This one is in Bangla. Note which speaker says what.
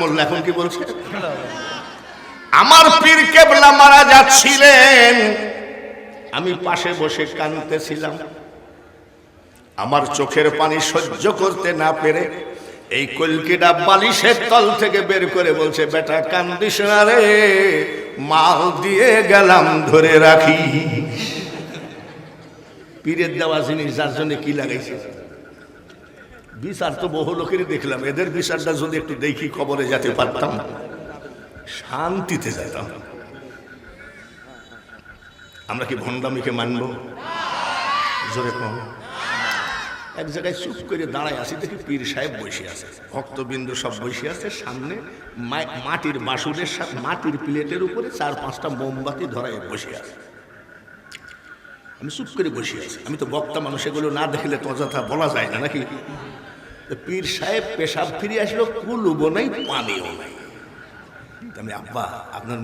Speaker 1: মোল্লা এখন কি বলছে? আমার পীর কেবলা মারা যাচ্ছিলেন। আমি পাশে বসে কাঁদতেছিলাম। আমার চোখের পানি সহ্য করতে না পেরে এই কলকিটা বালিশের তল থেকে বের করে বলছে, বেটা, কান্দিস না রে, মাল দিয়ে গেলাম, ধরে রাখি পীরের দেওয়া জিনিস, যার জন্য কি লাগাইছে? বিচার তো বহু লোকেরই দেখলাম। এদের বিচারটা যদি একটু দেখি খবরে যেতে পারতাম, শান্তিতে যেতাম। আমরা কি ভণ্ডামিকে মানব? জোরে কম। এক জায়গায় চুপ করে দাঁড়ায় আসি দেখি পীর সাহেব বসে আছে। ভক্তবিন্দু সব বসে আছে, সামনে মাটির বাসুরের সাথে মাটির প্লেটের উপরে চার পাঁচটা মোমবাতি ধরায় বসে আছে। আমি চুপ করে বসে আছি। আমি তো বক্তা মানুষ, এগুলো না দেখলে তো অযথা বলা যায় না, নাকি? পীর সাহেব পেশাব ফিরে আসলো কুলুবো নাই পানিও নাই। আব্বা আপনার